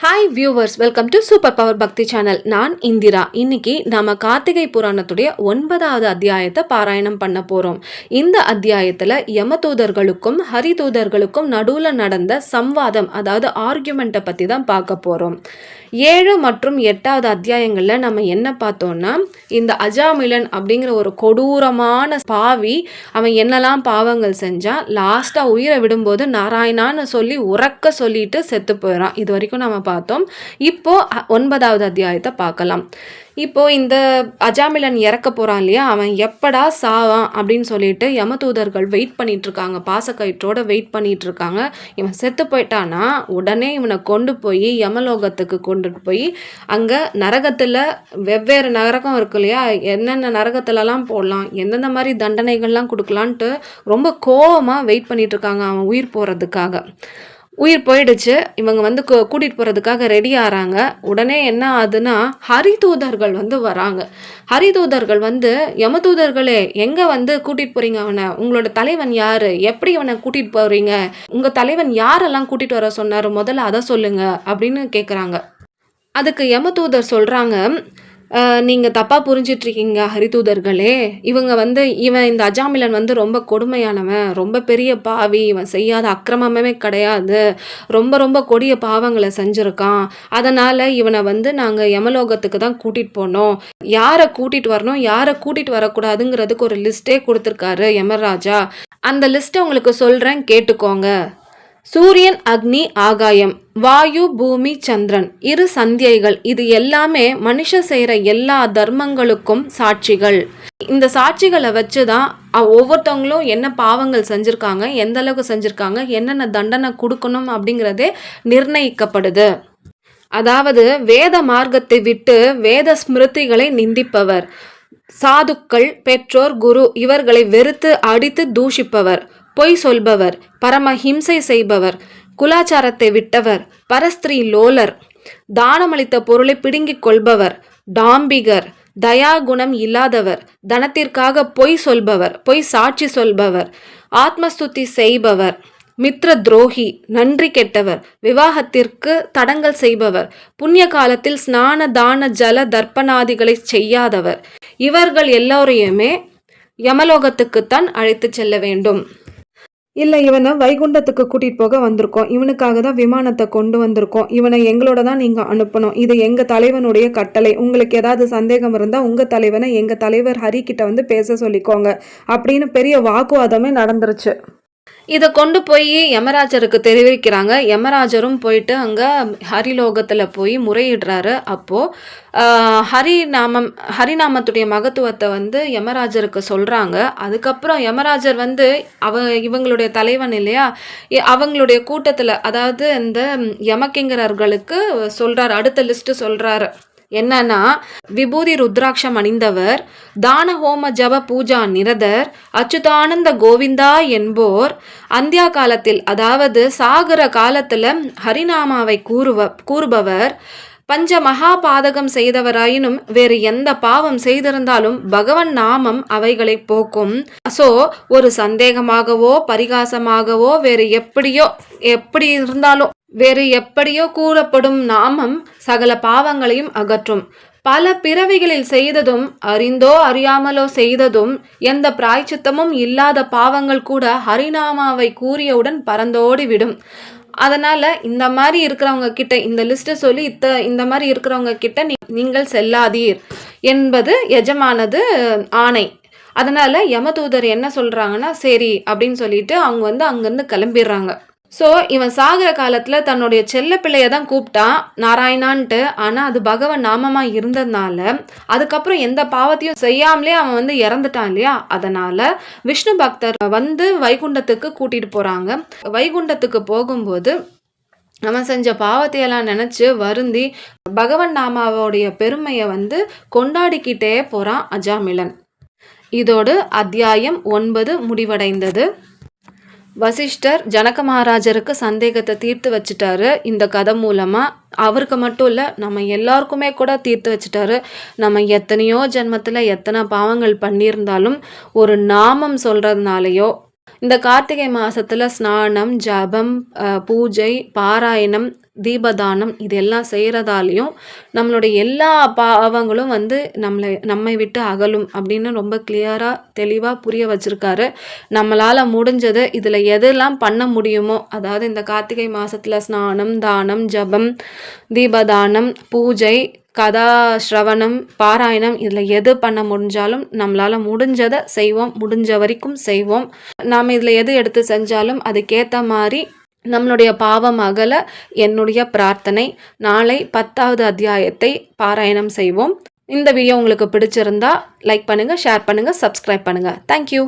Hi viewers welcome to super power Bhakti channel நான் இந்திரா. இன்னைக்கு நாம கார்த்திகை புராணத்துடைய ஒன்பதாவது அத்தியாயத்தை பாராயணம் பண்ண போறோம். இந்த அத்தியாயத்துல யமதூதர்களுக்கும் ஹரிதூதர்களுக்கும் நடுவுல நடந்த சம்வாதம் அதாவது ஆர்கியூமெண்ட்டை பத்தி தான் பார்க்க போறோம். ஏழு மற்றும் எட்டாவது அத்தியாயங்களில் நம்ம என்ன பார்த்தோம்னா இந்த அஜாமிலன் அப்படிங்கிற ஒரு கொடூரமான பாவி அவன் என்னெல்லாம் பாவங்கள் செஞ்சான் லாஸ்ட்டாக உயிரை விடும்போது நாராயணான்னு சொல்லி உறக்க சொல்லிட்டு செத்து போயிடறான் இது வரைக்கும் நம்ம பார்த்தோம். இப்போ ஒன்பதாவது அத்தியாயத்தை பார்க்கலாம். இப்போ இந்த அஜாமிலன் இறக்க போறான் இல்லையா? அவன் எப்படா சாவான் அப்படின்னு சொல்லிட்டு யமதூதர்கள் வெயிட் பண்ணிட்டு இருக்காங்க. பாசக்கயிற்றோட வெயிட் பண்ணிகிட்ருக்காங்க இவன் செத்து போயிட்டானா உடனே இவனை கொண்டு போய் யமலோகத்துக்கு கொண்டுட்டு போய் அங்கே நரகத்தில் வெவ்வேறு நரகம் இருக்கு இல்லையா? என்னென்ன நரகத்துலலாம் போடலாம்? எந்தெந்த மாதிரி தண்டனைகள்லாம் கொடுக்கலான்ட்டு ரொம்ப கோபமாக வெயிட் பண்ணிட்டு இருக்காங்க அவன் உயிர் போகிறதுக்காக உயிர் போயிடுச்சு. இவங்க வந்து கூ- போகிறதுக்காக ரெடி ஆகிறாங்க உடனே என்ன ஆகுதுன்னா ஹரிதூதர்கள் வந்து வராங்க. ஹரிதூதர்கள் வந்து யமதூதர்களே எங்கே வந்து கூட்டிகிட்டு போகிறீங்க அவனை? உங்களோட தலைவன் யார்? எப்படி அவனை கூட்டிகிட்டு போகிறீங்க உங்கள் தலைவன் யாரெல்லாம் கூட்டிகிட்டு வர சொன்னார்? முதல்ல அதை சொல்லுங்கள் அப்படின்னு கேட்குறாங்க அதுக்கு யமதூதர் சொல்கிறாங்க நீங்கள் தப்பாக புரிஞ்சிட்ருக்கீங்க ஹரிதூதர்களே. இவங்க வந்து இவன் இந்த அஜாமிலன் வந்து ரொம்ப கொடுமையானவன் ரொம்ப பெரிய பாவி இவன் செய்யாத அக்கிரமமே கிடையாது. ரொம்ப ரொம்ப கொடிய பாவங்களை செஞ்சுருக்கான். அதனால் இவனை வந்து நாங்கள் யமலோகத்துக்கு தான் கூட்டிகிட்டு போனோம். யாரை கூட்டிகிட்டு வரணும் யாரை கூட்டிகிட்டு வரக்கூடாதுங்கிறதுக்கு ஒரு லிஸ்ட்டே கொடுத்துருக்காரு யமராஜா. அந்த லிஸ்ட்டை உங்களுக்கு சொல்கிறேன் கேட்டுக்கோங்க. சூரியன் அக்னி ஆகாயம் வாயு பூமி சந்திரன். இரு சந்தியைகள். இது எல்லாமே மனுஷன் செய்கிற எல்லா தர்மங்களுக்கும் சாட்சிகள். இந்த சாட்சிகளை வச்சு தான் ஒவ்வொருத்தவங்களும் என்ன பாவங்கள் செஞ்சுருக்காங்க எந்த அளவுக்கு செஞ்சுருக்காங்க என்னென்ன தண்டனை கொடுக்கணும் அப்படிங்கிறதே நிர்ணயிக்கப்படுது. அதாவது வேத மார்க்கத்தை விட்டு வேத ஸ்மிருதிகளை நிந்திப்பவர். சாதுக்கள் பெற்றோர் குரு இவர்களை வெறுத்து அடித்து தூஷிப்பவர். பொய் சொல்பவர் பரமஹிம்சை செய்பவர் குலாச்சாரத்தை விட்டவர் பரஸ்திரீ லோலர் தானமளித்த பொருளை பிடுங்கிக் கொள்பவர் டாம்பிகர் தயா குணம் இல்லாதவர் தனத்திற்காக பொய் சொல்பவர் பொய் சாட்சி சொல்பவர் ஆத்மஸ்துதி செய்பவர் மித்ர துரோகி நன்றி கெட்டவர் விவாகத்திற்கு தடங்கல் செய்பவர் புண்ணிய காலத்தில் ஸ்நான தான ஜல தர்ப்பணாதிகளை செய்யாதவர். இவர்கள் எல்லோரையுமே யமலோகத்துக்குத்தான் அழைத்து செல்ல வேண்டும். இல்லை இவனை வைகுண்டத்துக்கு கூட்டிகிட்டு போக வந்திருக்கோம். இவனுக்காக தான் விமானத்தை கொண்டு வந்திருக்கோம். இவனை எங்களோட தான் நீங்கள் அனுப்பணும். இது எங்கள் தலைவனுடைய கட்டளை. உங்களுக்கு ஏதாவது சந்தேகம் இருந்தால் உங்கள் தலைவனை எங்கள் தலைவர் ஹரி கிட்ட வந்து பேச சொல்லிக்கோங்க. அப்படின்னு பெரிய வாக்குவாதமே நடந்துருச்சு. இதை கொண்டு போய் யமராஜருக்கு தெரிவிக்கிறாங்க. யமராஜரும் போயிட்டு அங்கே ஹரிலோகத்தில் போய் முறையிடுறாரு. அப்போது ஹரிநாமம் ஹரிநாமத்துடைய மகத்துவத்தை வந்து யமராஜருக்கு சொல்கிறாங்க அதுக்கப்புறம் யமராஜர் வந்து அவ இவங்களுடைய தலைவன் இல்லையா? அவங்களுடைய கூட்டத்தில் அதாவது இந்த யமக்கிங்கரர்களுக்கு சொல்கிறார் அடுத்த லிஸ்ட்டு சொல்கிறாரு என்னன்னா விபூதி ருத்ராட்சம் அணிந்தவர் தான ஹோம ஜப பூஜா நிரதர் அச்சுதானந்த கோவிந்தா என்போர் அந்தியா காலத்தில் அதாவது சாகர காலத்துல ஹரிநாமாவை கூறுவ கூறுபவர் பஞ்ச மகா பாதகம் செய்தவராயினும் வேறு எந்த பாவம் செய்திருந்தாலும் பகவன் நாமம் அவைகளை போக்கும். சோ ஒரு சந்தேகமாகவோ பரிகாசமாகவோ வேறு எப்படியோ எப்படி இருந்தாலும் வேறு எப்படியோ கூறப்படும் நாமம் சகல பாவங்களையும் அகற்றும். பல பிறவிகளில் செய்ததும் அறிந்தோ அறியாமலோ செய்ததும் எந்த பிராய்ச்சித்தமும் இல்லாத பாவங்கள் கூட ஹரிநாமாவை கூறியவுடன் பறந்தோடிவிடும். விடும் அதனால் இந்த மாதிரி இருக்கிறவங்க கிட்ட இந்த லிஸ்ட்டை சொல்லி இத்த இந்த மாதிரி இருக்கிறவங்க கிட்ட நீ- நீங்கள் செல்லாதீர் என்பது எஜமானது ஆணை. அதனால் யமதூதர் என்ன சொல்கிறாங்கன்னா சரி அப்படின்னு சொல்லிட்டு அவங்க வந்து அங்கேருந்து கிளம்பிடுறாங்க. ஸோ இவன் சாகிற காலத்தில் தன்னுடைய செல்ல பிள்ளைய தான் கூப்பிட்டான் நாராயணான்ட்டு. ஆனால் அது பகவன் நாமமாக இருந்ததுனால அதுக்கப்புறம் எந்த பாவத்தையும் செய்யாமலே அவன் வந்து இறந்துட்டான் இல்லையா? அதனால் விஷ்ணு பக்தர் வந்து வைகுண்டத்துக்கு கூட்டிகிட்டு போகிறாங்க வைகுண்டத்துக்கு போகும்போது அவன் செஞ்ச பாவத்தையெல்லாம் நினச்சி வருந்தி பகவன் நாமாவோடைய பெருமையை வந்து கொண்டாடிக்கிட்டே போகிறான் அஜாமிலன். இதோடு அத்தியாயம் ஒன்பது முடிவடைந்தது. வசிஷ்டர் ஜனக மகாராஜருக்கு சந்தேகத்தை தீர்த்து வச்சுட்டாரு. இந்த கதை மூலமாக அவருக்கு மட்டும் இல்லை நம்ம எல்லாருக்குமே கூட தீர்த்து வச்சிட்டாரு. நம்ம எத்தனையோ ஜென்மத்தில் எத்தனை பாவங்கள் பண்ணியிருந்தாலும் ஒரு நாமம் சொல்கிறதுனாலையோ இந்த கார்த்திகை மாதத்தில் ஸ்நானம் ஜபம் பூஜை பாராயணம் தீபதானம் இதெல்லாம் செய்கிறதாலையும் நம்மளுடைய எல்லா பாவங்களும் வந்து நம்மளை நம்மை விட்டு அகலும் அப்படின்னு ரொம்ப கிளியராக தெளிவாக புரிய வச்சுருக்காரு. நம்மளால் முடிஞ்சது இதில் எதெல்லாம் பண்ண முடியுமோ அதாவது இந்த கார்த்திகை மாதத்தில் ஸ்நானம் தானம் ஜபம் தீபதானம் பூஜை கதா ஸ்ரவணம் பாராயணம் இதில் எது பண்ண முடிஞ்சாலும் நம்மளால் முடிஞ்சதை செய்வோம் முடிஞ்ச வரைக்கும் செய்வோம். நாம் இதில் எது எடுத்து செஞ்சாலும் அதுக்கேற்ற மாதிரி நம்மளுடைய பாவம் அகல என்னுடைய பிரார்த்தனை. நாளை பத்தாவது அத்தியாயத்தை பாராயணம் செய்வோம். இந்த வீடியோ உங்களுக்கு பிடிச்சிருந்தா லைக் பண்ணுங்கள் ஷேர் பண்ணுங்கள் சப்ஸ்கிரைப் பண்ணுங்கள் தேங்க்யூ